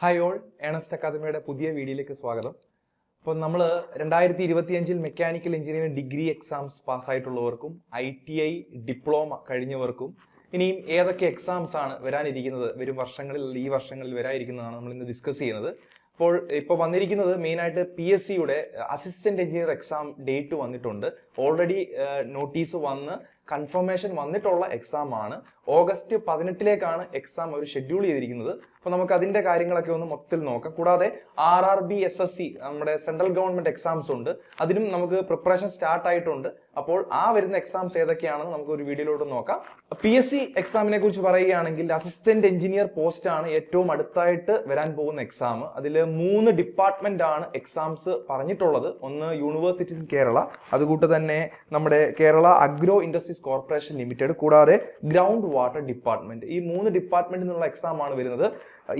Hi all Ernest അക്കാദമിയുടെ പുതിയ വീഡിയോയിലേക്ക് സ്വാഗതം. അപ്പോൾ നമ്മൾ രണ്ടായിരത്തി ഇരുപത്തിയഞ്ചിൽ മെക്കാനിക്കൽ എഞ്ചിനീയറിംഗ് ഡിഗ്രി എക്സാംസ് പാസ്സായിട്ടുള്ളവർക്കും ഐ ടി ഐ ഡിപ്ലോമ കഴിഞ്ഞവർക്കും ഇനിയും ഏതൊക്കെ എക്സാംസ് ആണ് വരാനിരിക്കുന്നത് വരും വർഷങ്ങളിൽ ഈ വർഷങ്ങളിൽ വരാനിരിക്കുന്നതാണ് നമ്മൾ ഇന്ന് ഡിസ്കസ് ചെയ്യുന്നത്. അപ്പോൾ ഇപ്പോൾ വന്നിരിക്കുന്നത് മെയിനായിട്ട് പി എസ് സിയുടെ അസിസ്റ്റന്റ് എഞ്ചിനീയർ എക്സാം ഡേറ്റ് വന്നിട്ടുണ്ട്. ഓൾറെഡി നോട്ടീസ് വന്ന് കൺഫർമേഷൻ വന്നിട്ടുള്ള എക്സാം ആണ്. ഓഗസ്റ്റ് പതിനെട്ടിലേക്കാണ് എക്സാം അവർ ഷെഡ്യൂൾ ചെയ്തിരിക്കുന്നത്. അപ്പോൾ നമുക്ക് അതിന്റെ കാര്യങ്ങളൊക്കെ ഒന്ന് മൊത്തത്തിൽ നോക്കാം. കൂടാതെ R R B S S C നമ്മുടെ സെൻട്രൽ ഗവൺമെന്റ് എക്സാംസ് ഉണ്ട്. അതിനും നമുക്ക് പ്രിപ്പറേഷൻ സ്റ്റാർട്ട് ആയിട്ടുണ്ട്. അപ്പോൾ ആ വരുന്ന എക്സാംസ് ഏതൊക്കെയാണെന്ന് നമുക്ക് ഒരു വീഡിയോയിലോട്ട് നോക്കാം. പി എസ് സി എക്സാമിനെ കുറിച്ച് പറയുകയാണെങ്കിൽ അസിസ്റ്റന്റ് എഞ്ചിനീയർ പോസ്റ്റ് ആണ് ഏറ്റവും അടുത്തായിട്ട് വരാൻ പോകുന്ന എക്സാം അതിൽ മൂന്ന് ഡിപ്പാർട്ട്മെന്റ് ആണ് എക്സാംസ് പറഞ്ഞിട്ടുള്ളത്. ഒന്ന് യൂണിവേഴ്സിറ്റീസ് കേരള അതുകൂട്ട് തന്നെ നമ്മുടെ Kerala agro industries corporation limited കൂടാതെ ഗ്രൗണ്ട് വാട്ടർ ഡിപ്പാർട്ട്മെന്റ് ഈ മൂന്ന് ഡിപ്പാർട്ട്മെന്റിൽ നിന്നുള്ള എക്സാം ആണ് വരുന്നത്.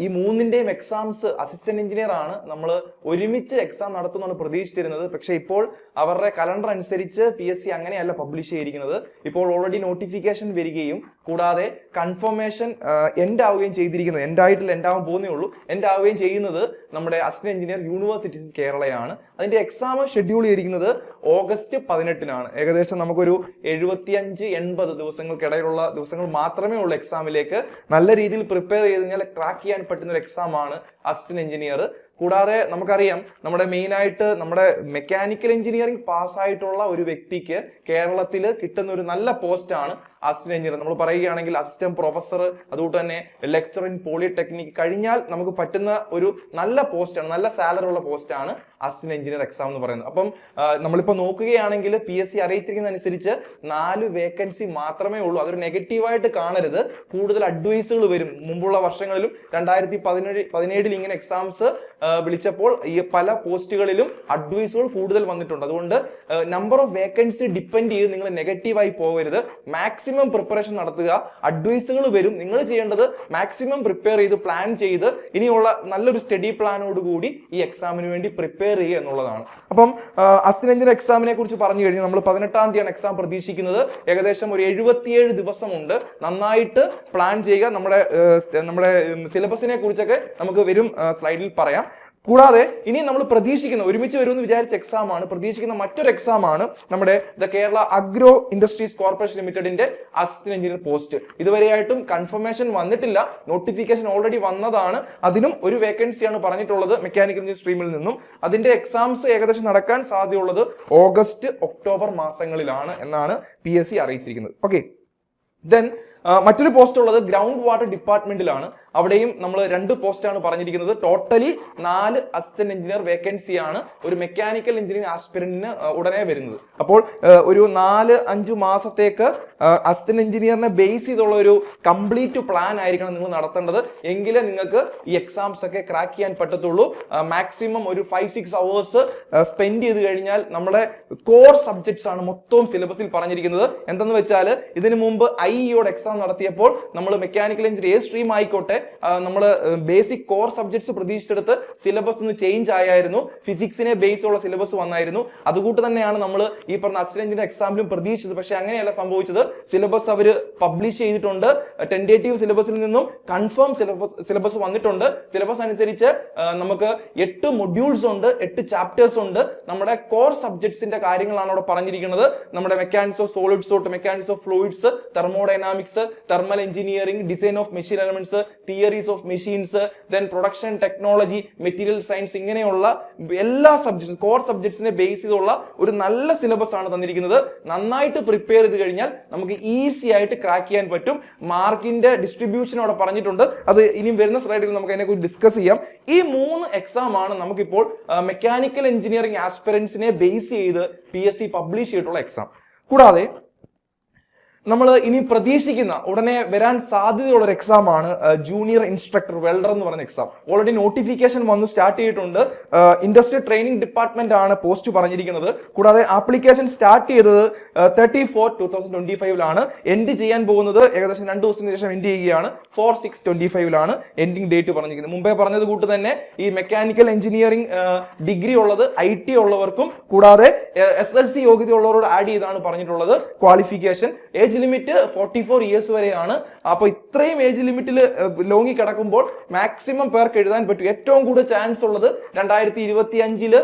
ഈ മൂന്നിന്റെയും എക്സാംസ് അസിസ്റ്റന്റ് എഞ്ചിനീയർ ആണ് നമ്മൾ ഒരുമിച്ച് എക്സാം നടത്തുമെന്നാണ് പ്രതീക്ഷിച്ചിരുന്നത്. പക്ഷെ ഇപ്പോൾ അവരുടെ കലണ്ടർ അനുസരിച്ച് പി എസ് സി അങ്ങനെയല്ല പബ്ലിഷ് ചെയ്തിരിക്കുന്നത്. ഇപ്പോൾ ഓൾറെഡി നോട്ടിഫിക്കേഷൻ വരികയും കൂടാതെ കൺഫർമേഷൻ എൻഡ് ആവുകയും ചെയ്തിരിക്കുന്നത് എൻഡ് ആയിട്ടില്ല എൻഡ് ആവാൻ പോകുന്നേ ഉള്ളൂ. എൻഡ് ആവുകയും ചെയ്യുന്നത് നമ്മുടെ അസിസ്റ്റന്റ് എഞ്ചിനീയർ യൂണിവേഴ്സിറ്റീസ് കേരളയാണ് അതിന്റെ എക്സാം ഷെഡ്യൂൾ ചെയ്തിരിക്കുന്നത് ഓഗസ്റ്റ് പതിനെട്ടിനാണ്. ഏകദേശം നമുക്കൊരു എഴുപത്തിയഞ്ച് എൺപത് ദിവസങ്ങൾക്കിടയിലുള്ള ദിവസങ്ങൾ മാത്രമേ ഉള്ളൂ എക്സാമിലേക്ക് നല്ല രീതിയിൽ പ്രിപ്പയർ ചെയ്ത് കഴിഞ്ഞാൽ ട്രാക്ക് ചെയ്യാൻ പറ്റുന്ന ഒരു എക്സാം ആണ് അസിസ്റ്റന്റ് എഞ്ചിനീയർ കൂടാതെ നമുക്കറിയാം നമ്മുടെ മെയിൻ ആയിട്ട് നമ്മുടെ മെക്കാനിക്കൽ എഞ്ചിനീയറിംഗ് പാസ്സായിട്ടുള്ള ഒരു വ്യക്തിക്ക് കേരളത്തിൽ കിട്ടുന്ന ഒരു നല്ല പോസ്റ്റാണ് അസിസ്റ്റന്റ് എഞ്ചിനീയർ നമ്മൾ പറയുകയാണെങ്കിൽ അസിസ്റ്റന്റ് പ്രൊഫസർ അതുകൊണ്ട് തന്നെ ലെക്ചർ ഇൻ പോളിടെക്നിക് കഴിഞ്ഞാൽ നമുക്ക് പറ്റുന്ന ഒരു നല്ല പോസ്റ്റാണ് നല്ല സാലറി ഉള്ള പോസ്റ്റാണ് അസിസ്റ്റന്റ് എഞ്ചിനീയർ എക്സാം എന്ന് പറയുന്നത്. അപ്പം നമ്മളിപ്പോൾ നോക്കുകയാണെങ്കിൽ പി എസ് സി അറിയിച്ചിരിക്കുന്നതനുസരിച്ച് നാല് വേക്കൻസി മാത്രമേ ഉള്ളൂ. അതൊരു നെഗറ്റീവായിട്ട് കാണരുത്. കൂടുതൽ അഡ്വൈസുകൾ വരും. മുമ്പുള്ള വർഷങ്ങളിലും രണ്ടായിരത്തി പതിനേഴ് പതിനേഴിൽ ഇങ്ങനെ എക്സാംസ് വിളിച്ചപ്പോൾ ഈ പല പോസ്റ്റുകളിലും അഡ്വൈസുകൾ കൂടുതൽ വന്നിട്ടുണ്ട്. അതുകൊണ്ട് നമ്പർ ഓഫ് വേക്കൻസി ഡിപ്പെൻഡ് ചെയ്ത് നിങ്ങൾ നെഗറ്റീവായി പോകരുത്. മാക്സിമം പ്രിപ്പറേഷൻ നടത്തുക. അഡ്വൈസുകൾ വരും. നിങ്ങൾ ചെയ്യേണ്ടത് മാക്സിമം പ്രിപ്പയർ ചെയ്ത് പ്ലാൻ ചെയ്ത് ഇനിയുള്ള നല്ലൊരു സ്റ്റഡി പ്ലാനോട് കൂടി ഈ എക്സാമിന് വേണ്ടി പ്രിപ്പയർ ചെയ്യുക എന്നുള്ളതാണ്. അപ്പം അസിനഞ്ചിന് എക്സാമിനെ കുറിച്ച് പറഞ്ഞു കഴിഞ്ഞാൽ നമ്മൾ പതിനെട്ടാം തീയതിയാണ് എക്സാം പ്രതീക്ഷിക്കുന്നത്. ഏകദേശം ഒരു എഴുപത്തിയേഴ് ദിവസമുണ്ട്. നന്നായിട്ട് പ്ലാൻ ചെയ്യുക. നമ്മുടെ നമ്മുടെ സിലബസിനെ കുറിച്ചൊക്കെ നമുക്ക് വരും സ്ലൈഡിൽ പറയാം. കൂടാതെ ഇനി നമ്മൾ പ്രതീക്ഷിക്കുന്ന ഒരുമിച്ച് വരുമെന്ന് വിചാരിച്ച എക്സാം ആണ് പ്രതീക്ഷിക്കുന്ന മറ്റൊരു എക്സാം ആണ് നമ്മുടെ the Kerala agro industries corporation ലിമിറ്റഡിന്റെ അസിസ്റ്റന്റ് എഞ്ചിനീയർ പോസ്റ്റ്. ഇതുവരെയായിട്ടും കൺഫർമേഷൻ വന്നിട്ടില്ല നോട്ടിഫിക്കേഷൻ ഓൾറെഡി വന്നതാണ്. അതിനും ഒരു വേക്കൻസിയാണ് പറഞ്ഞിട്ടുള്ളത് മെക്കാനിക്കൽ എഞ്ചിനീയർ സ്ട്രീമിൽ നിന്നും. അതിന്റെ എക്സാംസ് ഏകദേശം നടക്കാൻ സാധ്യതയുള്ളത് ഓഗസ്റ്റ് ഒക്ടോബർ മാസങ്ങളിലാണ് എന്നാണ് പി അറിയിച്ചിരിക്കുന്നത്. ഓക്കെ ദെൻ മറ്റൊരു പോസ്റ്റ് ഉള്ളത് ഗ്രൗണ്ട് വാട്ടർ ഡിപ്പാർട്ട്മെന്റിലാണ് അവിടെയും നമ്മൾ രണ്ട് പോസ്റ്റാണ് പറഞ്ഞിരിക്കുന്നത്. ടോട്ടലി നാല് അസിസ്റ്റന്റ് എഞ്ചിനീയർ വേക്കൻസി ആണ്. ഒരു മെക്കാനിക്കൽ എഞ്ചിനീയർ ആസ്പിരന്റിന് ഉടനെ വരുന്നത്. അപ്പോൾ ഒരു നാല് അഞ്ച് മാസത്തേക്ക് അസിസ്റ്റന്റ് എഞ്ചിനീയറിനെ ബേസ് ചെയ്തുള്ള ഒരു കംപ്ലീറ്റ് പ്ലാൻ ആയിരിക്കണം നിങ്ങൾ നടത്തേണ്ടത്. എങ്കിലേ നിങ്ങൾക്ക് ഈ എക്സാംസ് ഒക്കെ ക്രാക്ക് ചെയ്യാൻ പറ്റത്തുള്ളൂ. മാക്സിമം ഒരു ഫൈവ് സിക്സ് അവേഴ്സ് സ്പെൻഡ് ചെയ്ത് കഴിഞ്ഞാൽ നമ്മുടെ കോർ സബ്ജക്ട്സ് ആണ് മൊത്തവും സിലബസിൽ പറഞ്ഞിരിക്കുന്നത്. എന്തെന്ന് വെച്ചാൽ ഇതിനു മുമ്പ് ഐ ഇയോട് എക്സാം നടത്തിയപ്പോൾ നമ്മൾ മെക്കാനിക്കൽ എഞ്ചിനീയർ സ്ട്രീം ആയിക്കോട്ടെ നമ്മൾ ബേസിക് കോർ സബ്ജക്ട്സ് പ്രതീക്ഷിച്ചെടുത്ത് സിലബസ് ഒന്ന് ചേഞ്ച് ആയായിരുന്നു. ഫിസിക്സിനെ ബേസ് ഉള്ള സിലബസ് വന്നായിരുന്നു. അതുകൂട്ട് തന്നെയാണ് നമ്മൾ ഈ പറഞ്ഞ അസിസ്റ്റന്റ് എഞ്ചിനീയർ എക്സാമിലും പ്രതീക്ഷിച്ചത്. പക്ഷേ അങ്ങനെയല്ല സംഭവിച്ചത്. സിലബസ് അവർ പബ്ലിഷ് ചെയ്തിട്ടുണ്ട്. ടെൻഡേറ്റീവ് സിലബസിൽ നിന്നും കൺഫേം സിലബസ് സിലബസ് വന്നിട്ടുണ്ട്. സിലബസ് അനുസരിച്ച് നമുക്ക് എട്ട് മൊഡ്യൂൾസ് ഉണ്ട് എട്ട് ചാപ്റ്റേഴ്സ് ഉണ്ട്. നമ്മുടെ കോർ സബ്ജക്ട്സിന്റെ കാര്യങ്ങളാണ് അവിടെ പറഞ്ഞിരിക്കുന്നത്. നമ്മുടെ മെക്കാനിക്സ് ഓഫ് സോളിഡ്സ് തൊട്ട് mechanics of fluids thermodynamics thermal engineering design of machine elements theories of machines then production technology material science ഇങ്ങനെയുള്ള എല്ലാ സബ്ജക്ട്സ് കോർ സബ്ജക്ട്സിനെ ബേസ് ചെയ്തുള്ള ഒരു നല്ല സിലബസ് ആണ് തന്നിരിക്കുന്നത്. നന്നായിട്ട് പ്രിപ്പയർ ചെയ്ത് കഴിഞ്ഞാൽ നമുക്ക് ഈസി ആയിട്ട് ക്രാക്ക് ചെയ്യാൻ പറ്റും. മാർക്കിന്റെ ഡിസ്ട്രിബ്യൂഷൻ അവിടെ പറഞ്ഞിട്ടുണ്ട്. അത് ഇനി വരുന്ന സ്ലൈഡിൽ നമുക്ക് അതിനെക്കുറിച്ച് ഡിസ്കസ് ചെയ്യാം. ഈ മൂന്ന് എക്സാം ആണ് നമുക്കിപ്പോൾ മെക്കാനിക്കൽ എഞ്ചിനീയറിംഗ് ആസ്പിറൻസിനെ ബേസ് ചെയ്ത് പി എസ് സി പബ്ലിഷ് ചെയ്തിട്ടുള്ള എക്സാം കൂടാതെ നമ്മൾ ഇനി പ്രതീക്ഷിക്കുന്ന ഉടനെ വരാൻ സാധ്യതയുള്ള ഒരു എക്സാം ആണ് ജൂനിയർ ഇൻസ്ട്രക്ടർ വെൽഡർ എന്ന് പറയുന്ന എക്സാം ഓൾറെഡി നോട്ടിഫിക്കേഷൻ വന്നു സ്റ്റാർട്ട് ചെയ്തിട്ടുണ്ട്. ഇൻഡസ്ട്രിയൽ ട്രെയിനിങ് ഡിപ്പാർട്ട്മെന്റ് ആണ് പോസ്റ്റ് പറഞ്ഞിരിക്കുന്നത്. കൂടാതെ ആപ്ലിക്കേഷൻ സ്റ്റാർട്ട് ചെയ്തത് thirty four two thousand twenty ഫൈവിലാണ് end ചെയ്യാൻ പോകുന്നത് ഏകദേശം രണ്ട് ദിവസത്തിന് ശേഷം എൻഡ് ചെയ്യുകയാണ്. ഫോർ സിക്സ് ട്വന്റി ഫൈവിലാണ് എൻഡിങ് ഡേറ്റ് പറഞ്ഞിരിക്കുന്നത്. മുമ്പേ പറഞ്ഞത് കൂട്ട് തന്നെ ഈ മെക്കാനിക്കൽ എഞ്ചിനീയറിംഗ് ഡിഗ്രി ഉള്ളത് ഐ ടി ഉള്ളവർക്കും കൂടാതെ എസ് എൽ സി യോഗ്യത ഉള്ളവരോട് ആഡ് ചെയ്താണ് പറഞ്ഞിട്ടുള്ളത്. Qualification age limit forty four years വരെയാണ്. അപ്പോൾ ഇത്രയും ഏജ് ലിമിറ്റിൽ ലോങ്ങി കിടക്കുമ്പോൾ മാക്സിമം പേർക്ക് എഴുതാൻ പറ്റും. ഏറ്റവും കൂടുതൽ ചാൻസ് ഉള്ളത് രണ്ടായിരത്തി ഇരുപത്തി അഞ്ചിൽ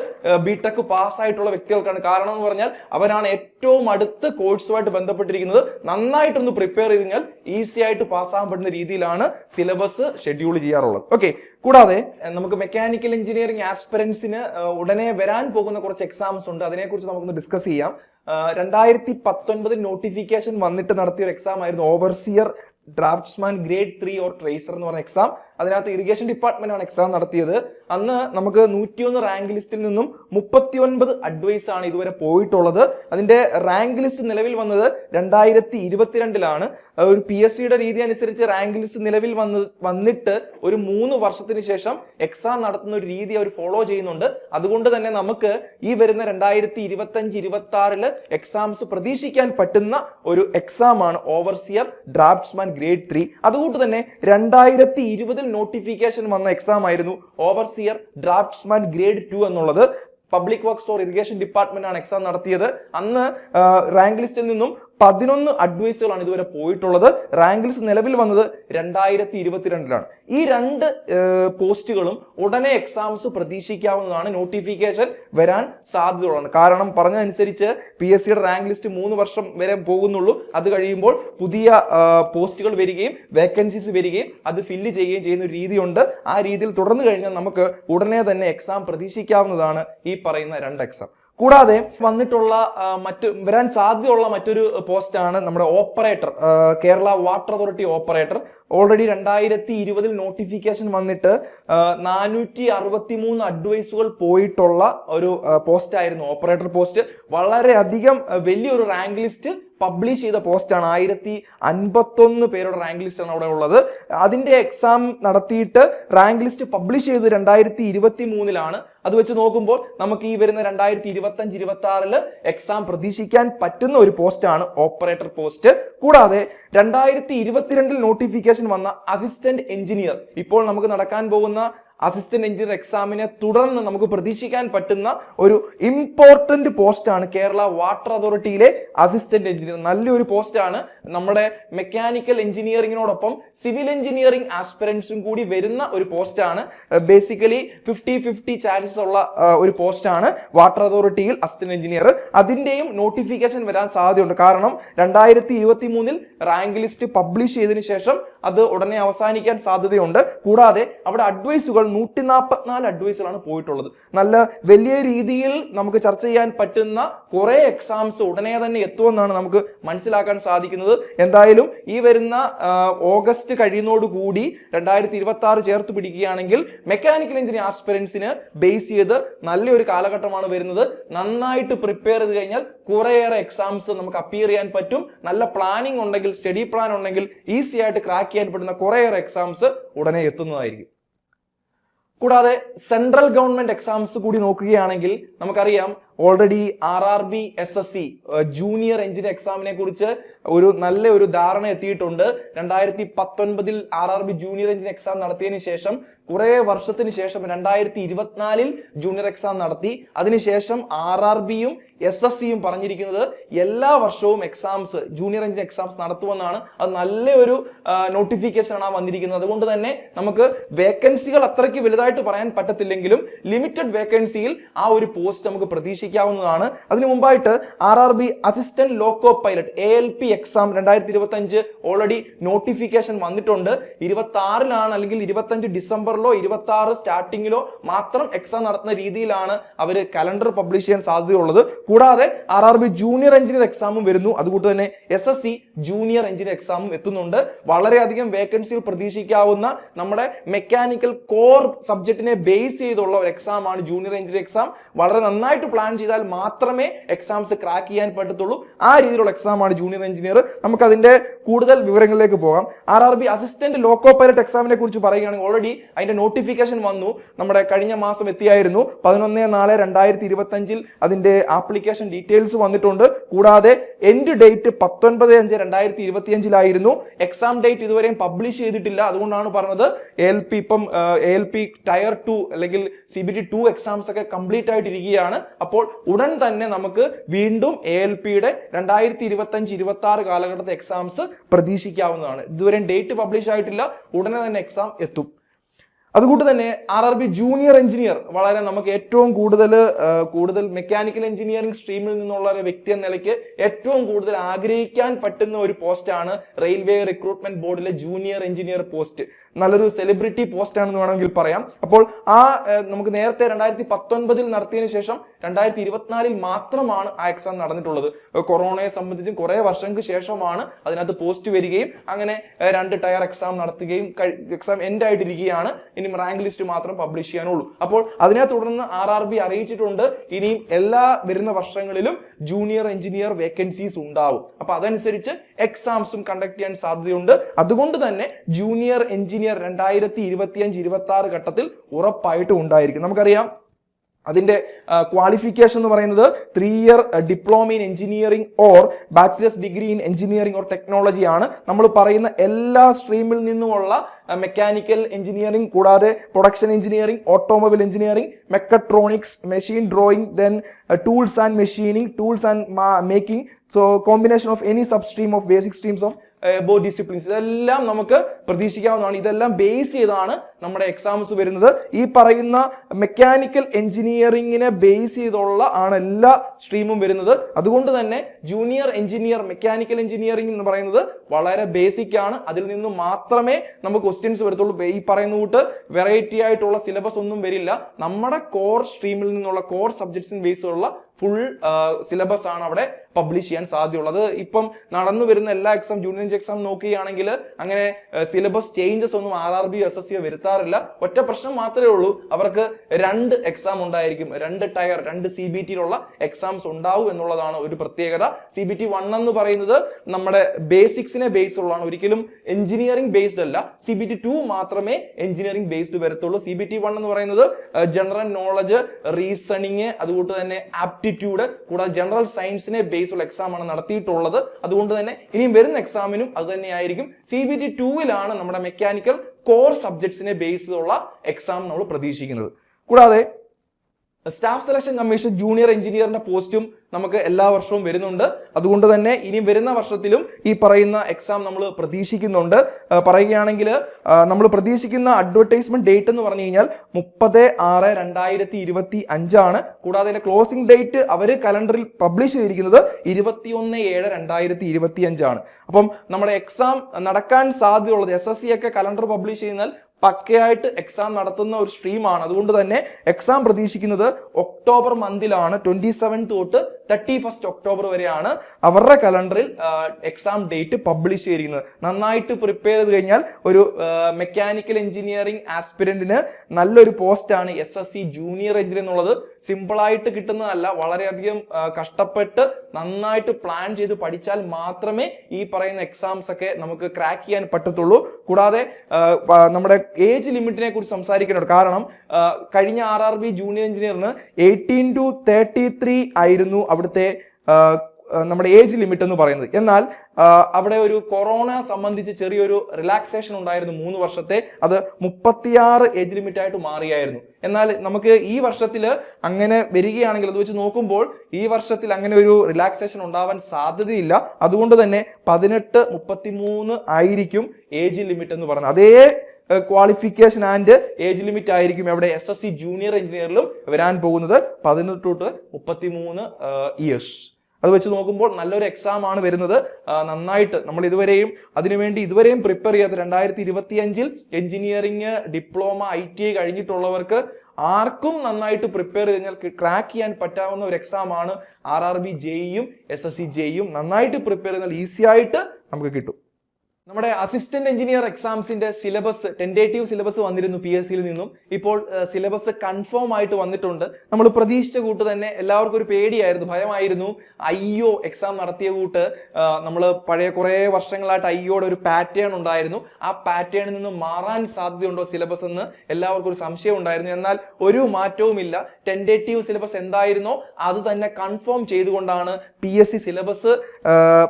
ബിടെക് പാസ്സായിട്ടുള്ള വ്യക്തികൾക്കാണ്. കാരണം എന്ന് പറഞ്ഞാൽ അവരാണ് ഏറ്റവും അടുത്ത് കോഴ്സുമായിട്ട് ബന്ധപ്പെട്ടിരിക്കുന്നത്. നന്നായിട്ടൊന്ന് പ്രിപ്പയർ ചെയ്ത് കഴിഞ്ഞാൽ ഈസി ആയിട്ട് പാസ്സാകാൻ പറ്റുന്ന രീതിയിലാണ് സിലബസ് ഷെഡ്യൂൾ ചെയ്യാറുള്ളത്. ഓക്കെ കൂടാതെ നമുക്ക് മെക്കാനിക്കൽ എഞ്ചിനീയറിംഗ് ആസ്പിറൻസിന് ഉടനെ വരാൻ പോകുന്ന കുറച്ച് എക്സാംസ് ഉണ്ട്. അതിനെക്കുറിച്ച് നമുക്കൊന്ന് ഡിസ്കസ് ചെയ്യാം. രണ്ടായിരത്തി പത്തൊൻപതിൽ നോട്ടിഫിക്കേഷൻ വന്നിട്ട് നടത്തിയ ഒരു എക്സാം ആയിരുന്നു overseer draughtsman grade three or tracer എന്ന് പറഞ്ഞ എക്സാം അതിനകത്ത് ഇറിഗേഷൻ ഡിപ്പാർട്ട്മെന്റ് ആണ് എക്സാം നടത്തിയത്. അന്ന് നമുക്ക് നൂറ്റിയൊന്ന് റാങ്ക് ലിസ്റ്റിൽ നിന്നും മുപ്പത്തിയൊൻപത് അഡ്വൈസ് ആണ് ഇതുവരെ പോയിട്ടുള്ളത്. അതിന്റെ റാങ്ക് ലിസ്റ്റ് നിലവിൽ വന്നത് രണ്ടായിരത്തി ഇരുപത്തിരണ്ടിലാണ് ഒരു പി എസ് സിയുടെ രീതി അനുസരിച്ച് റാങ്ക് ലിസ്റ്റ് നിലവിൽ വന്ന് വന്നിട്ട് ഒരു മൂന്ന് വർഷത്തിന് ശേഷം എക്സാം നടത്തുന്ന ഒരു രീതി അവർ ഫോളോ ചെയ്യുന്നുണ്ട്. അതുകൊണ്ട് തന്നെ നമുക്ക് ഈ വരുന്ന രണ്ടായിരത്തി ഇരുപത്തി അഞ്ച് ഇരുപത്തി ആറിൽ എക്സാംസ് പ്രതീക്ഷിക്കാൻ പറ്റുന്ന ഒരു എക്സാം ആണ് ഓവർസിയർ ഡ്രാഫ്റ്റ്സ്മാൻ ഗ്രേഡ് ത്രീ അതുകൊണ്ട് തന്നെ രണ്ടായിരത്തി ഇരുപതിൽ നോട്ടിഫിക്കേഷൻ വന്ന എക്സാം ആയിരുന്നു. ഓവർസിയർ ഡ്രാഫ്റ്റ്സ്മാൻ ഗ്രേഡ് ടു എന്നുള്ളത് public works or irrigation department ആണ് എക്സാം നടത്തിയത്. അന്ന് റാങ്ക് ലിസ്റ്റിൽ നിന്നും പതിനൊന്ന് അഡ്വൈസുകളാണ് ഇതുവരെ പോയിട്ടുള്ളത്. റാങ്ക് നിലവിൽ വന്നത് രണ്ടായിരത്തി ഇരുപത്തിരണ്ടിലാണ് ഈ രണ്ട് പോസ്റ്റുകളും ഉടനെ എക്സാംസ് പ്രതീക്ഷിക്കാവുന്നതാണ്. നോട്ടിഫിക്കേഷൻ വരാൻ സാധ്യതയുള്ളതാണ്. കാരണം പറഞ്ഞതനുസരിച്ച് പി എസ് സിയുടെ റാങ്ക് ലിസ്റ്റ് മൂന്ന് വർഷം വരെ പോകുന്നുള്ളൂ. അത് കഴിയുമ്പോൾ പുതിയ പോസ്റ്റുകൾ വരികയും വേക്കൻസീസ് വരികയും അത് ഫില്ല് ചെയ്യുകയും ചെയ്യുന്ന ഒരു രീതിയുണ്ട്. ആ രീതിയിൽ തുടർന്നു കഴിഞ്ഞാൽ നമുക്ക് ഉടനെ തന്നെ എക്സാം പ്രതീക്ഷിക്കാവുന്നതാണ് ഈ പറയുന്ന രണ്ട് എക്സാം കൂടാതെ വന്നിട്ടുള്ള മറ്റു വരാൻ സാധ്യതയുള്ള മറ്റൊരു പോസ്റ്റാണ് നമ്മുടെ operator Kerala water authority operator already രണ്ടായിരത്തി ഇരുപതിൽ നോട്ടിഫിക്കേഷൻ വന്നിട്ട് നാനൂറ്റി അറുപത്തി മൂന്ന് അഡ്വൈസുകൾ പോയിട്ടുള്ള ഒരു പോസ്റ്റ് ആയിരുന്നു ഓപ്പറേറ്റർ പോസ്റ്റ് വളരെയധികം വലിയൊരു റാങ്ക് ലിസ്റ്റ് പബ്ലിഷ് ചെയ്ത പോസ്റ്റാണ് ആയിരത്തി അൻപത്തൊന്ന് പേരുടെ റാങ്ക് ലിസ്റ്റ് ആണ് അവിടെ ഉള്ളത്. അതിന്റെ എക്സാം നടത്തിയിട്ട് റാങ്ക് ലിസ്റ്റ് പബ്ലിഷ് ചെയ്ത് രണ്ടായിരത്തി ഇരുപത്തി മൂന്നിലാണ് അത് വെച്ച് നോക്കുമ്പോൾ നമുക്ക് ഈ വരുന്ന രണ്ടായിരത്തി ഇരുപത്തി അഞ്ച് ഇരുപത്തി ആറിൽ എക്സാം പ്രതീക്ഷിക്കാൻ പറ്റുന്ന ഒരു പോസ്റ്റാണ് ഓപ്പറേറ്റർ പോസ്റ്റ് കൂടാതെ രണ്ടായിരത്തി ഇരുപത്തിരണ്ടിൽ നോട്ടിഫിക്കേഷൻ വന്ന അസിസ്റ്റന്റ് എഞ്ചിനീയർ ഇപ്പോൾ നമുക്ക് നടക്കാൻ പോകുന്ന അസിസ്റ്റന്റ് എഞ്ചിനീയർ എക്സാമിനെ തുടർന്ന് നമുക്ക് പ്രതീക്ഷിക്കാൻ പറ്റുന്ന ഒരു ഇമ്പോർട്ടന്റ് പോസ്റ്റാണ് കേരള വാട്ടർ അതോറിറ്റിയിലെ അസിസ്റ്റന്റ് എഞ്ചിനീയർ. നല്ലൊരു പോസ്റ്റാണ് നമ്മുടെ മെക്കാനിക്കൽ എഞ്ചിനീയറിങ്ങിനോടൊപ്പം സിവിൽ എഞ്ചിനീയറിംഗ് ആസ്പിറൻസും കൂടി വരുന്ന ഒരു പോസ്റ്റാണ് ബേസിക്കലി ഫിഫ്റ്റി ഫിഫ്റ്റി ചാൻസ് ഉള്ള ആ, ഒരു പോസ്റ്റാണ് വാട്ടർ അതോറിറ്റിയിൽ അസിസ്റ്റന്റ് എഞ്ചിനീയർ. അതിന്റെയും നോട്ടിഫിക്കേഷൻ വരാൻ സാധ്യതയുണ്ട്. കാരണം രണ്ടായിരത്തി ഇരുപത്തി മൂന്നിൽ റാങ്ക് ലിസ്റ്റ് പബ്ലിഷ് ചെയ്തതിനു ശേഷം അത് ഉടനെ അവസാനിക്കാൻ സാധ്യതയുണ്ട്. കൂടാതെ അവിടെ അഡ്വൈസുകൾ നൂറ്റി നാൽപ്പത്തിനാല് അഡ്വൈസുകളാണ് പോയിട്ടുള്ളത്. നല്ല വലിയ രീതിയിൽ നമുക്ക് ചർച്ച ചെയ്യാൻ പറ്റുന്ന കുറെ എക്സാംസ് ഉടനെ തന്നെ എത്തുമെന്നാണ് നമുക്ക് മനസ്സിലാക്കാൻ സാധിക്കുന്നത്. എന്തായാലും ഈ വരുന്ന ഓഗസ്റ്റ് കഴിയുന്നതോടുകൂടി രണ്ടായിരത്തി ഇരുപത്തി ആറ് ചേർത്ത് പിടിക്കുകയാണെങ്കിൽ മെക്കാനിക്കൽ എഞ്ചിനീയർ ആസ്പിറൻസിന് ബേസ് ചെയ്ത് നല്ലൊരു കാലഘട്ടമാണ് വരുന്നത്. നന്നായിട്ട് പ്രിപ്പയർ ചെയ്ത് കഴിഞ്ഞാൽ കുറേയേറെ എക്സാംസ് നമുക്ക് അപ്പിയർ ചെയ്യാൻ പറ്റും. നല്ല പ്ലാനിംഗ് ഉണ്ടെങ്കിൽ സ്റ്റഡി പ്ലാൻ ഉണ്ടെങ്കിൽ ഈസി ആയിട്ട് ക്രാക്ക് ചെയ്യാൻ പറ്റുന്ന കുറേയേറെ എക്സാംസ് ഉടനെ എത്തുന്നതായിരിക്കും. കൂടാതെ സെൻട്രൽ ഗവൺമെന്റ് എക്സാംസ് കൂടി നോക്കുകയാണെങ്കിൽ നമുക്കറിയാം already R R B S S C junior engineer എക്സാമിനെ കുറിച്ച് ഒരു നല്ല ഒരു ധാരണ എത്തിയിട്ടുണ്ട്. രണ്ടായിരത്തി പത്തൊൻപതിൽ R R B junior engineer exam നടത്തിയതിനു ശേഷം കുറെ വർഷത്തിന് ശേഷം രണ്ടായിരത്തി ഇരുപത്തിനാലിൽ ജൂനിയർ എക്സാം നടത്തി അതിനുശേഷം ആർ ആർ ബിയും എസ് എസ് സിയും പറഞ്ഞിരിക്കുന്നത് എല്ലാ വർഷവും എക്സാംസ് ജൂനിയർ എഞ്ചിനീയർ എക്സാംസ് നടത്തുമെന്നാണ്. അത് നല്ലൊരു നോട്ടിഫിക്കേഷൻ ആണ് വന്നിരിക്കുന്നത്. അതുകൊണ്ട് തന്നെ നമുക്ക് വേക്കൻസികൾ അത്രയ്ക്ക് വലുതായിട്ട് പറയാൻ പറ്റത്തില്ലെങ്കിലും ലിമിറ്റഡ് വേക്കൻസിയിൽ ആ ഒരു പോസ്റ്റ് നമുക്ക് പ്രതീക്ഷിക്കാവുന്നതാണ് അതിനു മുമ്പായിട്ട് R R B assistant loco pilot A L P exam രണ്ടായിരത്തി ഇരുപത്തി അഞ്ച് ഓൾറെഡി നോട്ടിഫിക്കേഷൻ വന്നിട്ടുണ്ട്. ഇരുപത്തി ആറിലാണ് അല്ലെങ്കിൽ ഇരുപത്തഞ്ച് ഡിസംബറിലോ ഇരുപത്തി ആറ് സ്റ്റാർട്ടിങ്ങിലോ മാത്രം എക്സാം നടത്തുന്ന രീതിയിലാണ് അവർ കലണ്ടർ പബ്ലിഷ് ചെയ്യാൻ സാധ്യതയുള്ളത്. കൂടാതെ R R B junior engineer എക്സാമും വരുന്നു. അതുകൊണ്ട് തന്നെ S S C junior engineer എക്സാമും എത്തുന്നുണ്ട്. വളരെയധികം വേക്കൻസികൾ പ്രതീക്ഷിക്കാവുന്ന നമ്മുടെ മെക്കാനിക്കൽ കോർ സബ്ജക്റ്റിനെ ബേസ് ചെയ്തുള്ള ഒരു എക്സാമാണ് ജൂനിയർ എഞ്ചിനീയർ എക്സാം വളരെ നന്നായിട്ട് പ്ലാൻ ചെയ്താൽ മാത്രമേ എക്സാംസ് ക്രാക്ക് ചെയ്യാൻ പറ്റത്തുള്ളൂ. ആ രീതിയിലുള്ള എക്സാമാണ് ജൂനിയർ എഞ്ചിനീയർ നമുക്ക് അതിന്റെ കൂടുതൽ വിവരങ്ങളിലേക്ക് പോകാം. R R B assistant loco pilot എക്സാമിനെ കുറിച്ച് പറയുകയാണെങ്കിൽ ഓൾറെഡി അതിന്റെ നോട്ടിഫിക്കേഷൻ വന്നു. നമ്മുടെ കഴിഞ്ഞ മാസം എത്തിയായിരുന്നു. പതിനൊന്ന് നാല് രണ്ടായിരത്തി ഇരുപത്തി അഞ്ചിൽ അതിന്റെ ആപ്ലിക്കേഷൻ ഡീറ്റെയിൽസ് വന്നിട്ടുണ്ട്. കൂടാതെ എൻഡ് ഡേറ്റ് പത്തൊൻപത് അഞ്ച് രണ്ടായിരത്തി ഇരുപത്തി അഞ്ചിലായിരുന്നു എക്സാം ഡേറ്റ് ഇതുവരെയും പബ്ലിഷ് ചെയ്തിട്ടില്ല. അതുകൊണ്ടാണ് പറഞ്ഞത് എൽ പി ഇപ്പം എൽ പി ടയർ ടു അല്ലെങ്കിൽ C B T two exams ഒക്കെ കംപ്ലീറ്റ് ആയിട്ടിരിക്കുകയാണ്. അപ്പോൾ ഉടൻ തന്നെ നമുക്ക് വീണ്ടും എ എൽ പിയുടെ രണ്ടായിരത്തി ഇരുപത്തി അഞ്ച് ഇരുപത്തി ആറ് കാലഘട്ടത്തെ എക്സാംസ് പ്രതീക്ഷിക്കാവുന്നതാണ്. ഇതുവരെ ഡേറ്റ് പബ്ലിഷ് ആയിട്ടില്ല. ഉടനെ തന്നെ എക്സാം എത്തും. അതുകൊണ്ട് തന്നെ R R B junior engineer വളരെ നമുക്ക് ഏറ്റവും കൂടുതൽ കൂടുതൽ മെക്കാനിക്കൽ എഞ്ചിനീയറിംഗ് സ്ട്രീമിൽ നിന്നുള്ള ഒരു വ്യക്തി എന്ന നിലയ്ക്ക് ഏറ്റവും കൂടുതൽ ആഗ്രഹിക്കാൻ പറ്റുന്ന ഒരു പോസ്റ്റാണ് റെയിൽവേ റിക്രൂട്ട്മെന്റ് ബോർഡിലെ ജൂനിയർ എഞ്ചിനീയർ പോസ്റ്റ് നല്ലൊരു സെലിബ്രിറ്റി പോസ്റ്റ് ആണെന്ന് വേണമെങ്കിൽ പറയാം. അപ്പോൾ ആ നമുക്ക് നേരത്തെ രണ്ടായിരത്തി പത്തൊൻപതിൽ നടത്തിയതിനു ശേഷം രണ്ടായിരത്തി ഇരുപത്തിനാലിൽ മാത്രമാണ് ആ എക്സാം നടന്നിട്ടുള്ളത്. കൊറോണയെ സംബന്ധിച്ചും കുറെ വർഷങ്ങൾക്ക് ശേഷമാണ് അതിനകത്ത് പോസ്റ്റ് വരികയും അങ്ങനെ രണ്ട് ടയർ എക്സാം നടത്തുകയും എക്സാം എൻഡ് ആയിട്ടിരിക്കുകയാണ്. ഇനി റാങ്ക് ലിസ്റ്റ് മാത്രം പബ്ലിഷ് ചെയ്യാനുള്ളൂ. അപ്പോൾ അതിനെ തുടർന്ന് ആർ ആർ ബി അറിയിച്ചിട്ടുണ്ട്. ഇനിയും എല്ലാ വരുന്ന വർഷങ്ങളിലും ജൂനിയർ എഞ്ചിനീയർ വേക്കൻസീസ് ഉണ്ടാവും. അപ്പൊ അതനുസരിച്ച് എക്സാംസും കണ്ടക്ട് ചെയ്യാൻ സാധ്യതയുണ്ട്. അതുകൊണ്ട് തന്നെ ജൂനിയർ എഞ്ചിനീയർ രണ്ടായിരത്തി ഇരുപത്തി അഞ്ച് ഇരുപത്തി ആറ് ഘട്ടത്തിൽ ഉറപ്പായിട്ടും ഉണ്ടായിരിക്കും. നമുക്കറിയാം അതിന്റെ ക്വാളിഫിക്കേഷൻ എന്ന് പറയുന്നത് three year diploma in engineering or bachelor's degree in engineering or technology ആണ്. നമ്മൾ പറയുന്ന എല്ലാ സ്ട്രീമിൽ നിന്നുമുള്ള മെക്കാനിക്കൽ എഞ്ചിനീയറിംഗ് കൂടാതെ production engineering automobile engineering mechatronics machine drawing then tools and machining tools and making so combination of any sub stream of basic streams of both disciplines ഇതെല്ലാം നമുക്ക് പ്രതീക്ഷിക്കാവുന്നതാണ്. ഇതെല്ലാം ബേസ് ചെയ്താണ് നമ്മുടെ എക്സാംസ് വരുന്നത്. ഈ പറയുന്ന മെക്കാനിക്കൽ എഞ്ചിനീയറിങ്ങിനെ ബേസ് ചെയ്തുള്ള ആണ് എല്ലാ സ്ട്രീമും വരുന്നത്. അതുകൊണ്ട് തന്നെ ജൂനിയർ എഞ്ചിനീയർ മെക്കാനിക്കൽ എഞ്ചിനീയറിംഗ് എന്ന് പറയുന്നത് വളരെ ബേസിക് ആണ്. അതിൽ നിന്ന് മാത്രമേ നമുക്ക് ക്വസ്റ്റ്യൻസ് വരത്തുള്ളൂ. ഈ പറയുന്ന കൂട്ട് വെറൈറ്റി ആയിട്ടുള്ള സിലബസ് ഒന്നും വരില്ല. നമ്മുടെ കോർ സ്ട്രീമിൽ നിന്നുള്ള കോർ സബ്ജക്ട്സിന് ബേസ് ഉള്ള ഫുൾ സിലബസ് ആണ് അവിടെ പബ്ലിഷ് ചെയ്യാൻ സാധ്യതയുള്ളത് ഇപ്പം നടന്നു വരുന്ന എല്ലാ എക്സാം ജൂനിയർ എക്സാം നോക്കുകയാണെങ്കിൽ അങ്ങനെ സിലബസ് ചേഞ്ചസ് ഒന്നും R R B S S C വരുത്താറില്ല. ഒറ്റ പ്രശ്നം മാത്രമേ ഉള്ളൂ. അവർക്ക് രണ്ട് എക്സാം ഉണ്ടായിരിക്കും. രണ്ട് ടയർ രണ്ട് സി ബി ടിയിലുള്ള എക്സാംസ് ഉണ്ടാവും എന്നുള്ളതാണ് ഒരു പ്രത്യേകത. സി ബി ടി വൺ എന്ന് പറയുന്നത് നമ്മുടെ ബേസിക്സിനെ ബേസ് ഉള്ളതാണ്. ഒരിക്കലും എഞ്ചിനീയറിംഗ് ബേസ്ഡ് അല്ല. സി ബി ടി ടു മാത്രമേ എഞ്ചിനീയറിംഗ് ബേസ്ഡ് വരത്തുള്ളൂ. സി ബി ടി വൺ എന്ന് പറയുന്നത് ജനറൽ നോളജ് റീസണിങ് അതുകൊണ്ട് തന്നെ ആപ്റ്റിറ്റ്യൂഡ് കൂടാതെ ജനറൽ സയൻസിനെ ബേസ് ഉള്ള എക്സാമാണ് നടത്തിയിട്ടുള്ളത്. അതുകൊണ്ട് തന്നെ ഇനിയും വരുന്ന എക്സാമിനും അത് തന്നെയായിരിക്കും സി ബി ടി ടൂവിലാണ് നമ്മുടെ മെക്കാനിക്കൽ കോർ സബ്ജക്ട്സിനെ ബേസ് ഉള്ള എക്സാം നമ്മൾ പ്രതീക്ഷിക്കുന്നത്. കൂടാതെ സ്റ്റാഫ് സെലക്ഷൻ കമ്മീഷൻ ജൂനിയർ എഞ്ചിനീയറിന്റെ പോസ്റ്റും നമുക്ക് എല്ലാ വർഷവും വരുന്നുണ്ട്. അതുകൊണ്ട് തന്നെ ഇനി വരുന്ന വർഷത്തിലും ഈ പറയുന്ന എക്സാം നമ്മൾ പ്രതീക്ഷിക്കുന്നുണ്ട്. പറയുകയാണെങ്കിൽ നമ്മൾ പ്രതീക്ഷിക്കുന്ന അഡ്വർടൈസ്മെന്റ് ഡേറ്റ് എന്ന് പറഞ്ഞു കഴിഞ്ഞാൽ മുപ്പത് ആറ് രണ്ടായിരത്തി ഇരുപത്തി അഞ്ചാണ് കൂടാതെ അതിന്റെ ക്ലോസിംഗ് ഡേറ്റ് അവർ കലണ്ടറിൽ പബ്ലിഷ് ചെയ്തിരിക്കുന്നത് ഇരുപത്തിയൊന്ന് ഏഴ് രണ്ടായിരത്തി ഇരുപത്തി അഞ്ചാണ് അപ്പം നമ്മുടെ എക്സാം നടക്കാൻ സാധ്യതയുള്ളത് എസ് എസ് സി ഒക്കെ കലണ്ടർ പബ്ലിഷ് ചെയ്യുന്നാൽ പക്കയായിട്ട് എക്സാം നടത്തുന്ന ഒരു സ്ട്രീമാണ് അതുകൊണ്ട് തന്നെ എക്സാം പ്രതീക്ഷിക്കുന്നത് ഒക്ടോബർ മന്തിലാണ് ട്വന്റി സെവൻ തൊട്ട് തേർട്ടി ഫസ്റ്റ് ഒക്ടോബർ വരെയാണ് അവരുടെ കലണ്ടറിൽ എക്സാം ഡേറ്റ് പബ്ലിഷ് ചെയ്തിരിക്കുന്നത്. നന്നായിട്ട് പ്രിപ്പയർ ചെയ്ത് കഴിഞ്ഞാൽ ഒരു മെക്കാനിക്കൽ എഞ്ചിനീയറിംഗ് ആസ്പിരന്റിന് നല്ലൊരു പോസ്റ്റാണ് S S C junior engineer എന്നുള്ളത്. സിമ്പിളായിട്ട് കിട്ടുന്നതല്ല വളരെയധികം കഷ്ടപ്പെട്ട് നന്നായിട്ട് പ്ലാൻ ചെയ്ത് പഠിച്ചാൽ മാത്രമേ ഈ പറയുന്ന എക്സാംസ് ഒക്കെ നമുക്ക് ക്രാക്ക് ചെയ്യാൻ പറ്റത്തുള്ളൂ. കൂടാതെ നമ്മുടെ ഏജ് ലിമിറ്റിനെ കുറിച്ച് സംസാരിക്കുന്നുണ്ട് കാരണം കഴിഞ്ഞ ആർ ആർ ബി ജൂനിയർ എഞ്ചിനീയറിന് എയ്റ്റീൻ ടു തേർട്ടി ത്രീ ആയിരുന്നു അവിടുത്തെ നമ്മുടെ ഏജ് ലിമിറ്റ് എന്ന് പറയുന്നത്. എന്നാൽ അവിടെ ഒരു കൊറോണ സംബന്ധിച്ച് ചെറിയൊരു റിലാക്സേഷൻ ഉണ്ടായിരുന്നു മൂന്ന് വർഷത്തെ. അത് മുപ്പത്തിയാറ് ഏജ് ലിമിറ്റായിട്ട് മാറിയായിരുന്നു. എന്നാൽ നമുക്ക് ഈ വർഷത്തിൽ അങ്ങനെ വരികയാണെങ്കിൽ അത് വെച്ച് നോക്കുമ്പോൾ ഈ വർഷത്തിൽ അങ്ങനെ ഒരു റിലാക്സേഷൻ ഉണ്ടാവാൻ സാധ്യതയില്ല. അതുകൊണ്ട് തന്നെ പതിനെട്ട് മുപ്പത്തിമൂന്ന് ആയിരിക്കും ഏജ് ലിമിറ്റ് എന്ന് പറയുന്നത്. അതേ ക്വാളിഫിക്കേഷൻ ആൻഡ് ഏജ് ലിമിറ്റ് ആയിരിക്കും എവിടെ എസ് എസ് സി ജൂനിയർ എഞ്ചിനീയറിലും വരാൻ പോകുന്നത് പതിനെട്ട് തൊട്ട് മുപ്പത്തി മൂന്ന് ഇയേഴ്സ് അത് വെച്ച് നോക്കുമ്പോൾ നല്ലൊരു എക്സാം ആണ് വരുന്നത്. നന്നായിട്ട് നമ്മൾ ഇതുവരെയും അതിനുവേണ്ടി ഇതുവരെയും പ്രിപ്പയർ ചെയ്യാത്ത രണ്ടായിരത്തി ഇരുപത്തി അഞ്ചിൽ engineering diploma I T I കഴിഞ്ഞിട്ടുള്ളവർക്ക് ആർക്കും നന്നായിട്ട് പ്രിപ്പയർ ചെയ്ത് കഴിഞ്ഞാൽ ക്രാക്ക് ചെയ്യാൻ പറ്റാവുന്ന ഒരു എക്സാം ആണ് ആർ ആർ ബി ജെയും എസ് എസ് സി ജെയും നന്നായിട്ട് പ്രിപ്പയർ ചെയ്താൽ ഈസി ആയിട്ട് നമുക്ക് കിട്ടും. നമ്മുടെ അസിസ്റ്റന്റ് എഞ്ചിനീയർ എക്സാംസിന്റെ സിലബസ് ടെൻഡേറ്റീവ് സിലബസ് വന്നിരുന്നു പി എസ് സിയിൽ നിന്നും. ഇപ്പോൾ സിലബസ് കൺഫേം ആയിട്ട് വന്നിട്ടുണ്ട്. നമ്മൾ പ്രതീക്ഷിച്ച കൂട്ട് തന്നെ എല്ലാവർക്കും ഒരു പേടിയായിരുന്നു ഭയമായിരുന്നു. അയ്യോ എക്സാം നടത്തിയ കൂട്ട് നമ്മൾ പഴയ കുറേ വർഷങ്ങളായിട്ട് അയ്യോടെ ഒരു പാറ്റേൺ ഉണ്ടായിരുന്നു. ആ പാറ്റേണിൽ നിന്ന് മാറാൻ സാധ്യതയുണ്ടോ സിലബസ് എന്ന് എല്ലാവർക്കും ഒരു സംശയം ഉണ്ടായിരുന്നു. എന്നാൽ ഒരു മാറ്റവുമില്ല. ടെൻഡേറ്റീവ് സിലബസ് എന്തായിരുന്നോ അത് തന്നെ കൺഫേം ചെയ്തുകൊണ്ടാണ് പി എസ് സി സിലബസ്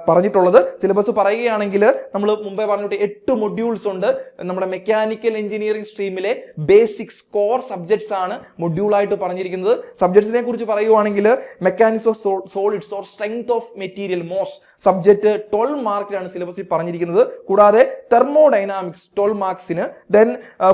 പറഞ്ഞിട്ടുള്ളത്. സിലബസ് പറയുകയാണെങ്കിൽ നമ്മൾ മുമ്പേ പറഞ്ഞിട്ട് എട്ട് മൊഡ്യൂൾസ് ഉണ്ട്. നമ്മുടെ മെക്കാനിക്കൽ എഞ്ചിനീയറിംഗ് സ്ട്രീമിലെ ബേസിക്സ് കോർ സബ്ജക്ട്സ് ആണ് മൊഡ്യൂളായിട്ട് പറഞ്ഞിരിക്കുന്നത്. സബ്ജക്ട്സിനെ കുറിച്ച് പറയുവാണെങ്കിൽ mechanics of solids or strength of material most subject twelve മാർക്കിലാണ് സിലബസിൽ പറഞ്ഞിരിക്കുന്നത്. കൂടാതെ thermodynamics twelve മാർക്സിന് then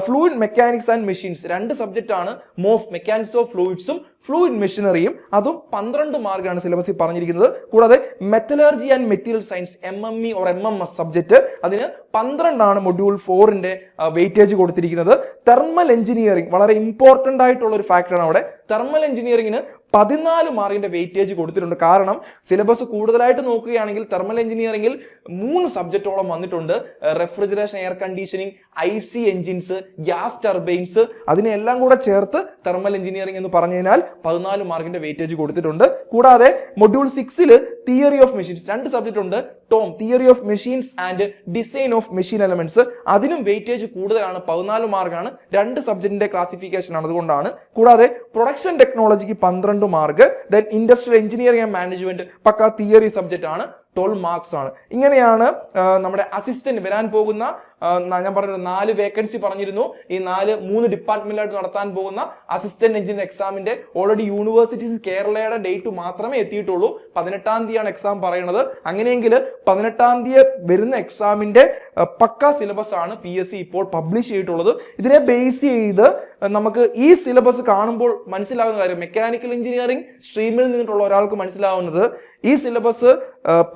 fluid mechanics and machines രണ്ട് സബ്ജക്റ്റ് ആണ് മോഫ് മെക്കാനിക്സ് ഓഫ് ഫ്ലൂയിഡ്സും ഫ്ലൂയിഡ് മെഷീനറിയും അതും പന്ത്രണ്ട് മാർക്കാണ് സിലബസിൽ പറഞ്ഞിരിക്കുന്നത്. കൂടാതെ metallurgy and material science M M E or M M S subject അതിന് പന്ത്രണ്ടാണ് മൊഡ്യൂൾ ഫോറിന്റെ വെയിറ്റേജ് കൊടുത്തിരിക്കുന്നത്. തെർമൽ എഞ്ചിനീയറിംഗ് വളരെ ഇമ്പോർട്ടന്റ് ആയിട്ടുള്ള ഒരു ഫാക്ടറാണ് അവിടെ. തെർമൽ എഞ്ചിനീയറിംഗിന് പതിനാല് മാർക്കിന്റെ വെയിറ്റേജ് കൊടുത്തിട്ടുണ്ട്. കാരണം സിലബസ് കൂടുതലായിട്ട് നോക്കുകയാണെങ്കിൽ തെർമൽ എഞ്ചിനീയറിംഗിൽ മൂന്ന് സബ്ജക്റ്റോളം വന്നിട്ടുണ്ട്. Refrigeration air conditioning I C engines gas turbines അതിനെല്ലാം കൂടെ ചേർത്ത് തെർമൽ എഞ്ചിനീയറിംഗ് എന്ന് പറഞ്ഞു കഴിഞ്ഞാൽ പതിനാല് മാർക്കിന്റെ വെയിറ്റേജ് കൊടുത്തിട്ടുണ്ട്. കൂടാതെ മൊഡ്യൂൾ സിക്സിൽ തിയറി ഓഫ് മെഷീൻസ് രണ്ട് സബ്ജക്റ്റ് ഉണ്ട്. Tom theory of machines and design of machine elements അതിനും വെയിറ്റേജ് കൂടുതലാണ്. പതിനാല് മാർക്കാണ്. രണ്ട് സബ്ജക്റ്റിന്റെ ക്ലാസിഫിക്കേഷൻ ആണ്. അതുകൊണ്ടാണ്. കൂടാതെ പ്രൊഡക്ഷൻ ടെക്നോളജിക്ക് പന്ത്രണ്ട് mark. Then industrial engineering and management pucca theory subject ആണ്. ട്വൽവ് മാർക്സ് ആണ്. ഇങ്ങനെയാണ് നമ്മുടെ അസിസ്റ്റന്റ് വരാൻ പോകുന്ന ഞാൻ പറഞ്ഞു നാല് വേക്കൻസി പറഞ്ഞിരുന്നു. ഈ നാല് മൂന്ന് ഡിപ്പാർട്ട്മെന്റിലായിട്ട് നടത്താൻ പോകുന്ന അസിസ്റ്റന്റ് എഞ്ചിനീയർ എക്സാമിന്റെ ഓൾറെഡി യൂണിവേഴ്സിറ്റീസ് കേരളയുടെ ഡേറ്റ് മാത്രമേ എത്തിയിട്ടുള്ളൂ. പതിനെട്ടാം തീയതിയാണ് എക്സാം പറയുന്നത് അങ്ങനെയെങ്കിൽ പതിനെട്ടാം തീയതി വരുന്ന എക്സാമിന്റെ പക്ക സിലബസ് ആണ് പി എസ് സി ഇപ്പോൾ പബ്ലിഷ് ചെയ്തിട്ടുള്ളത്. ഇതിനെ ബേസ് ചെയ്ത് നമുക്ക് ഈ സിലബസ് കാണുമ്പോൾ മനസ്സിലാകുന്ന കാര്യം മെക്കാനിക്കൽ എഞ്ചിനീയറിംഗ് സ്ട്രീമിൽ നിന്നിട്ടുള്ള ഒരാൾക്ക് മനസ്സിലാവുന്നത് ഈ സിലബസ്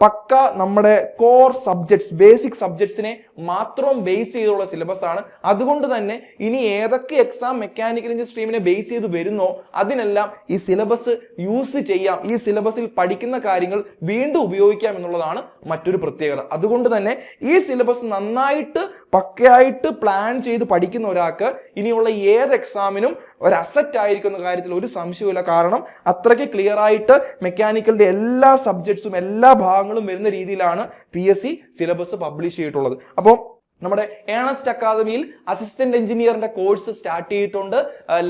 പക്ക നമ്മുടെ കോർ സബ്ജക്ട്സ് ബേസിക് സബ്ജക്ട്സിനെ മാത്രം ബേസ് ചെയ്തുള്ള സിലബസ് ആണ്. അതുകൊണ്ട് തന്നെ ഇനി ഏതൊക്കെ എക്സാം മെക്കാനിക്കൽ എഞ്ചിനീയർ സ്ട്രീമിനെ ബേസ് ചെയ്ത് വരുന്നോ അതിനെല്ലാം ഈ സിലബസ് യൂസ് ചെയ്യാം. ഈ സിലബസിൽ പഠിക്കുന്ന കാര്യങ്ങൾ വീണ്ടും ഉപയോഗിക്കാം എന്നുള്ളതാണ് മറ്റൊരു പ്രത്യേകത. അതുകൊണ്ട് തന്നെ ഈ സിലബസ് നന്നായിട്ട് പക്കയായിട്ട് പ്ലാൻ ചെയ്ത് പഠിക്കുന്ന ഒരാൾക്ക് ഇനിയുള്ള ഏത് എക്സാമിനും ഒരു അസറ്റ് ആയിരിക്കുന്ന കാര്യത്തിൽ ഒരു സംശയവുമില്ല. കാരണം അത്രയ്ക്ക് ക്ലിയർ ആയിട്ട് മെക്കാനിക്കലിന്റെ എല്ലാ സബ്ജക്ട്സും എല്ലാ ഭാഗങ്ങളും വരുന്ന രീതിയിലാണ് P S C syllabus publish ചെയ്തിട്ടുള്ളത്. അപ്പോൾ നമ്മുടെ ഏണസ്റ്റ് അക്കാദമിയിൽ അസിസ്റ്റന്റ് എഞ്ചിനീയറിന്റെ കോഴ്സ് സ്റ്റാർട്ട് ചെയ്തിട്ടുണ്ട്.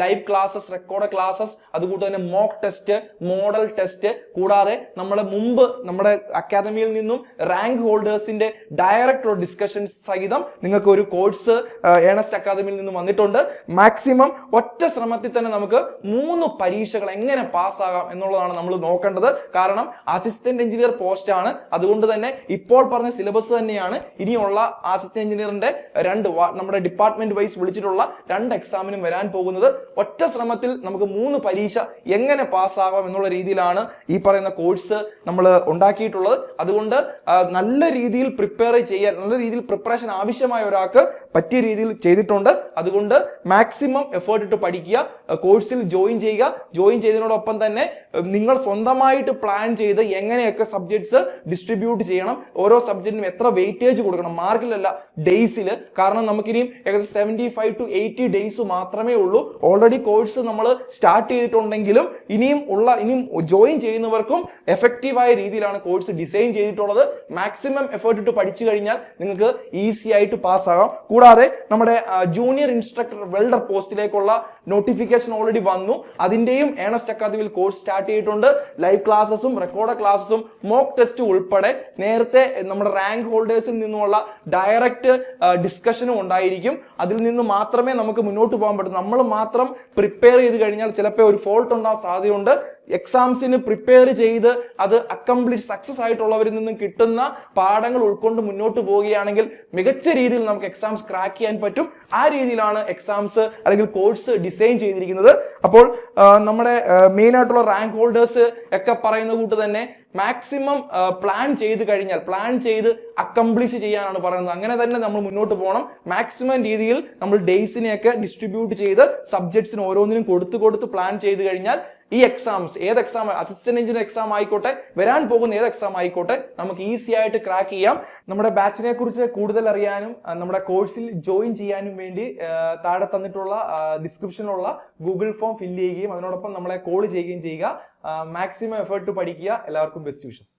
ലൈവ് ക്ലാസ്സസ് റെക്കോർഡ് ക്ലാസ്സസ് അതുകൂട്ട് തന്നെ മോക്ക് ടെസ്റ്റ് മോഡൽ ടെസ്റ്റ് കൂടാതെ നമ്മുടെ മുമ്പ് നമ്മുടെ അക്കാദമിയിൽ നിന്നും റാങ്ക് ഹോൾഡേഴ്സിന്റെ ഡയറക്റ്റ് ഡിസ്കഷൻസ് സഹിതം നിങ്ങൾക്ക് ഒരു കോഴ്സ് ഏണസ്റ്റ് അക്കാദമിയിൽ നിന്നും വന്നിട്ടുണ്ട്. മാക്സിമം ഒറ്റ ശ്രമത്തിൽ തന്നെ നമുക്ക് മൂന്ന് പരീക്ഷകൾ എങ്ങനെ പാസ്സാകാം എന്നുള്ളതാണ് നമ്മൾ നോക്കേണ്ടത്. കാരണം അസിസ്റ്റന്റ് എഞ്ചിനീയർ പോസ്റ്റാണ് അതുകൊണ്ട് തന്നെ ഇപ്പോൾ പറഞ്ഞ സിലബസ് തന്നെയാണ്. ഇനിയുള്ള അസിസ്റ്റന്റ് എഞ്ചിനീയറിന്റെ രണ്ട് നമ്മുടെ ഡിപ്പാർട്ട്മെന്റ് വൈസ് വിളിച്ചിട്ടുള്ള രണ്ട് എക്സാമിനും വരാൻ പോകുന്നത്. ഒറ്റ ശ്രമത്തിൽ നമുക്ക് മൂന്ന് പരീക്ഷ എങ്ങനെ പാസ്സാകാം എന്നുള്ള രീതിയിലാണ് ഈ പറയുന്ന കോഴ്സ് നമ്മൾ ഉണ്ടാക്കിയിട്ടുള്ളത്. അതുകൊണ്ട് നല്ല രീതിയിൽ പ്രിപ്പയർ ചെയ്യാൻ നല്ല രീതിയിൽ പ്രിപ്പറേഷൻ ആവശ്യമായ ഒരാൾക്ക് പറ്റിയ രീതിയിൽ ചെയ്തിട്ടുണ്ട്. അതുകൊണ്ട് മാക്സിമം എഫേർട്ട് ഇട്ട് പഠിക്കുക കോഴ്സിൽ ജോയിൻ ചെയ്യുക. ജോയിൻ ചെയ്തതിനോടൊപ്പം തന്നെ നിങ്ങൾ സ്വന്തമായിട്ട് പ്ലാൻ ചെയ്ത് എങ്ങനെയൊക്കെ സബ്ജക്ട്സ് ഡിസ്ട്രിബ്യൂട്ട് ചെയ്യണം ഓരോ സബ്ജക്റ്റിനും എത്ര വെയിറ്റേജ് കൊടുക്കണം മാർക്കിലല്ല ഡേയ്സിൽ കാരണം നമുക്കിനിയും ഏകദേശം seventy five to eighty days മാത്രമേ ഉള്ളൂ. ഓൾറെഡി കോഴ്സ് നമ്മൾ സ്റ്റാർട്ട് ചെയ്തിട്ടുണ്ടെങ്കിലും ഇനിയും ഉള്ള ഇനിയും ജോയിൻ ചെയ്യുന്നവർക്കും എഫക്റ്റീവായ രീതിയിലാണ് കോഴ്സ് ഡിസൈൻ ചെയ്തിട്ടുള്ളത്. മാക്സിമം എഫേർട്ട് ഇട്ട് പഠിച്ചു കഴിഞ്ഞാൽ നിങ്ങൾക്ക് ഈസി ആയിട്ട് പാസ്സാകാം കൂടാതെ നമ്മുടെ ജൂനിയർ ഇൻസ്ട്രക്ടർ വെൽഡർ പോസ്റ്റിലേക്കുള്ള നോട്ടിഫിക്കേഷൻ ഓൾറെഡി വന്നു. അതിന്റെയും ഏണസ്റ്റ് അക്കാദമിയിൽ കോഴ്സ് സ്റ്റാർട്ട് ചെയ്തിട്ടുണ്ട്. ലൈവ് ക്ലാസ്സസും റെക്കോർഡ് ക്ലാസ്സസും മോക്ക് ടെസ്റ്റും ഉൾപ്പെടെ നേരത്തെ നമ്മുടെ റാങ്ക് ഹോൾഡേഴ്സിൽ നിന്നുമുള്ള ഡയറക്റ്റ് ഡിസ്കഷനും ഉണ്ടായിരിക്കും. അതിൽ നിന്ന് മാത്രമേ നമുക്ക് മുന്നോട്ട് പോകാൻ പറ്റൂ. നമ്മൾ മാത്രം പ്രിപ്പയർ ചെയ്ത് കഴിഞ്ഞാൽ ചിലപ്പോൾ ഒരു ഫോൾട്ട് ഉണ്ടാകാൻ സാധ്യതയുണ്ട്. എക്സാംസിന് പ്രിപ്പയർ ചെയ്ത് അത് അക്കംപ്ലിഷ് സക്സസ് ആയിട്ടുള്ളവരിൽ നിന്നും കിട്ടുന്ന പാഠങ്ങൾ ഉൾക്കൊണ്ട് മുന്നോട്ട് പോവുകയാണെങ്കിൽ മികച്ച രീതിയിൽ നമുക്ക് എക്സാംസ് ക്രാക്ക് ചെയ്യാൻ പറ്റും. ആ രീതിയിലാണ് എക്സാംസ് അല്ലെങ്കിൽ കോഴ്സ് ഡിസൈൻ ചെയ്തിരിക്കുന്നത്. അപ്പോൾ നമ്മുടെ മെയിൻ ആയിട്ടുള്ള റാങ്ക് ഹോൾഡേഴ്സ് ഒക്കെ പറയുന്ന കൂട്ട് തന്നെ മാക്സിമം പ്ലാൻ ചെയ്ത് കഴിഞ്ഞാൽ പ്ലാൻ ചെയ്ത് അക്കംപ്ലിഷ് ചെയ്യാനാണ് പറയുന്നത്. അങ്ങനെ തന്നെ നമ്മൾ മുന്നോട്ട് പോകണം. മാക്സിമം രീതിയിൽ നമ്മൾ ഡേയ്സിനെയൊക്കെ ഡിസ്ട്രിബ്യൂട്ട് ചെയ്ത് സബ്ജക്ട്സിന് ഓരോന്നിനും കൊടുത്ത് കൊടുത്ത് പ്ലാൻ ചെയ്ത് കഴിഞ്ഞാൽ ഈ എക്സാംസ് ഏത് എക്സാം അസിസ്റ്റന്റ് എഞ്ചിനീയർ എക്സാം ആയിക്കോട്ടെ വരാൻ പോകുന്ന ഏത് എക്സാം ആയിക്കോട്ടെ നമുക്ക് ഈസി ആയിട്ട് ക്രാക്ക് ചെയ്യാം. നമ്മുടെ ബാച്ചിനെ കുറിച്ച് കൂടുതൽ അറിയാനും നമ്മുടെ കോഴ്സിൽ ജോയിൻ ചെയ്യാനും വേണ്ടി താഴെ തന്നിട്ടുള്ള ഡിസ്ക്രിപ്ഷനിലുള്ള ഗൂഗിൾ ഫോം ഫില്ല് ചെയ്യുകയും അതിനോടൊപ്പം നമ്മളെ കോൾ ചെയ്യുകയും ചെയ്യുക. മാക്സിമം എഫേർട്ട് പഠിക്കുക. എല്ലാവർക്കും ബെസ്റ്റ് വിഷസ്